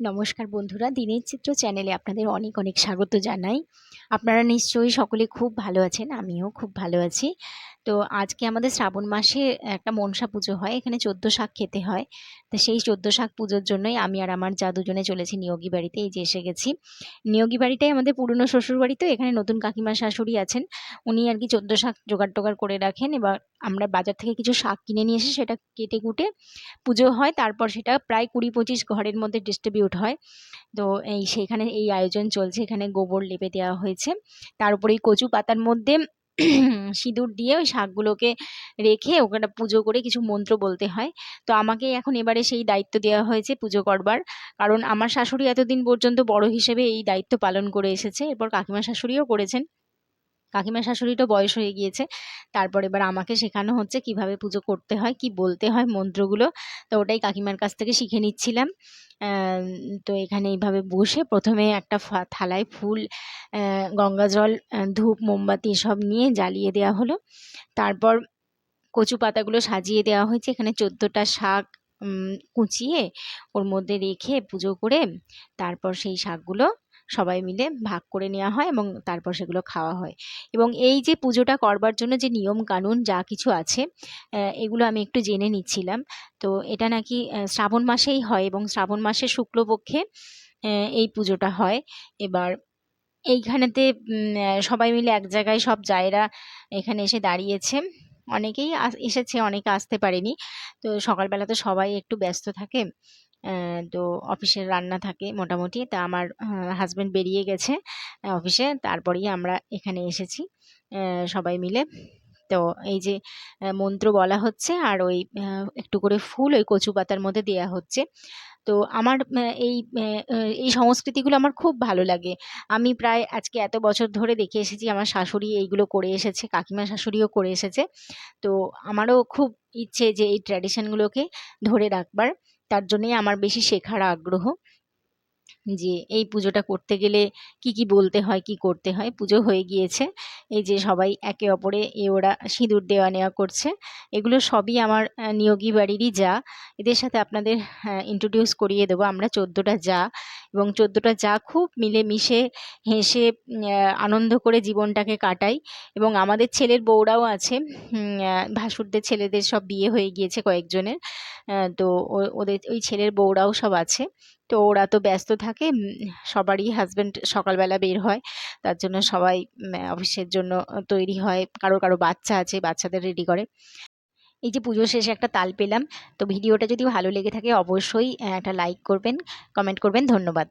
নমস্কার বন্ধুরা, দিনের চিত্র চ্যানেলে আপনাদের অনেক অনেক স্বাগত জানাই। আপনারা নিশ্চয়ই সকলে খুব ভালো আছেন, আমিও খুব ভালো আছি। তো আজকে আমাদের শ্রাবণ মাসে একটা মনসা পুজো হয়, এখানে চোদ্দ শাক খেতে হয়। তো সেই চোদ্দ শাক পুজোর জন্যই আমি আর আমার যা দুজনে চলেছি নিয়োগী বাড়িতে, এই যে এসে গেছি। নিয়োগী বাড়িটাই আমাদের পুরনো শ্বশুর বাড়ি তো, এখানে নতুন কাকিমা শাশুড়ি আছেন। উনি আর কি চোদ্দ শাক জোগাড় টোগাড় করে রাখেন। এবার আমরা বাজার থেকে কিছু শাক কিনে নিয়ে এসে সেটা কেটে কুটে পুজো হয়। তারপর সেটা প্রায় কুড়ি পঁচিশ ঘরের মধ্যে ডিস্ট্রিবিউট হয়। তো এই সেখানে এই আয়োজন চলছে। এখানে গোবর লেপে দেওয়া হয়েছে। তার উপরে কচু পাতার মধ্যে সিঁদুর দিয়ে ওই শাকগুলোকে রেখে ওখানে পুজো করে কিছু মন্ত্র বলতে হয়। তো আমাকে এখন এবারে সেই দায়িত্ব দেওয়া হয়েছে পুজো করবার। কারণ আমার শাশুড়ি এতদিন পর্যন্ত বড় হিসেবে এই দায়িত্ব পালন করে এসেছে। এরপর কাকিমা শাশুড়িও করেছেন। কাকিমা শাশুড়িরও বয়স হয়ে গিয়েছে। তারপর এবার আমাকে শেখানো হচ্ছে কীভাবে পুজো করতে হয়, কি বলতে হয় মন্ত্রগুলো। তো ওটাই কাকিমার কাছ থেকে শিখে নিচ্ছিলাম। তো এখানে এইভাবে বসে প্রথমে একটা থালায় ফুল গঙ্গা জল ধূপ, মোমবাতি সব নিয়ে জ্বালিয়ে দেওয়া হলো। তারপর কচু পাতাগুলো সাজিয়ে দেওয়া হয়েছে। এখানে চোদ্দোটা শাক কুচিয়ে ওর মধ্যে রেখে পুজো করে তারপর সেই শাকগুলো সবাই মিলে ভাগ করে নেওয়া হয় এবং তারপর সেগুলো খাওয়া হয়। এবং এই যে পুজোটা করবার জন্য যে নিয়ম কানুন যা কিছু আছে এগুলো আমি একটু জেনে নিচ্ছিলাম। তো এটা নাকি শ্রাবণ মাসেই হয় এবং শ্রাবণ মাসে শুক্লপক্ষে এই পুজোটা হয়। এবার এইখানেতে সবাই মিলে এক জায়গায় সব জায়রা এখানে এসে দাঁড়িয়েছে। অনেকেই এসেছে, অনেকে আসতে পারেনি। তো সকালবেলা তো সবাই একটু ব্যস্ত থাকে। তো অফিসের রান্না থাকে মোটামুটি। তা আমার হাজব্যান্ড বেরিয়ে গেছে অফিসে। তারপরেই আমরা এখানে এসেছি সবাই মিলে। তো এই যে মন্ত্র বলা হচ্ছে আর ওই একটু করে ফুল ওই কচু পাতার মধ্যে দেয়া হচ্ছে। তো আমার এই এই সংস্কৃতিগুলো আমার খুব ভালো লাগে। আমি প্রায় আজকে এত বছর ধরে দেখে এসেছি আমার শাশুড়ি এইগুলো করে এসেছে, কাকিমা শাশুড়িও করে এসেছে। তো আমারও খুব ইচ্ছে যে এই ট্র্যাডিশনগুলোকে ধরে রাখবার। তার জন্যই আমার বেশি শেখার আগ্রহ। যে এই পুজোটা করতে গেলে কি কি বলতে হয়, কি করতে হয়? পুজো হয়ে গিয়েছে। এই যে সবাই একে অপরে এ ওরা সিঁদুর দেওয়া নেওয়া করছে। এগুলো সবই আমার নিয়োগী বাড়িরই যা। এদের সাথে আপনাদের ইন্ট্রোডিউস করিয়ে দেবো। আমরা চোদ্দোটা যা। এবং চোদ্দোটা যা খুব মিলেমিশে হেসে আনন্দ করে জীবনটাকে কাটাই। এবং আমাদের ছেলের বউরাও আছে ভাসুরদের ছেলেদের সব বিয়ে হয়ে গিয়েছে কয়েকজনের। তো ওদের, ওই ছেলের বউরাও সব আছে। তো ওরা তো ব্যস্ত থাকে সবারই হাজব্যান্ড সকালবেলা বের হয়। তার জন্য সবাই অফিসের জন্য তৈরি হয়। কারও কারও বাচ্চা আছে, বাচ্চাদের রেডি করে। এই যে পুজো শেষে একটা তাল পেলাম। তো ভিডিওটা যদি ভালো লেগে থাকে অবশ্যই একটা লাইক করবেন কমেন্ট করবেন। ধন্যবাদ।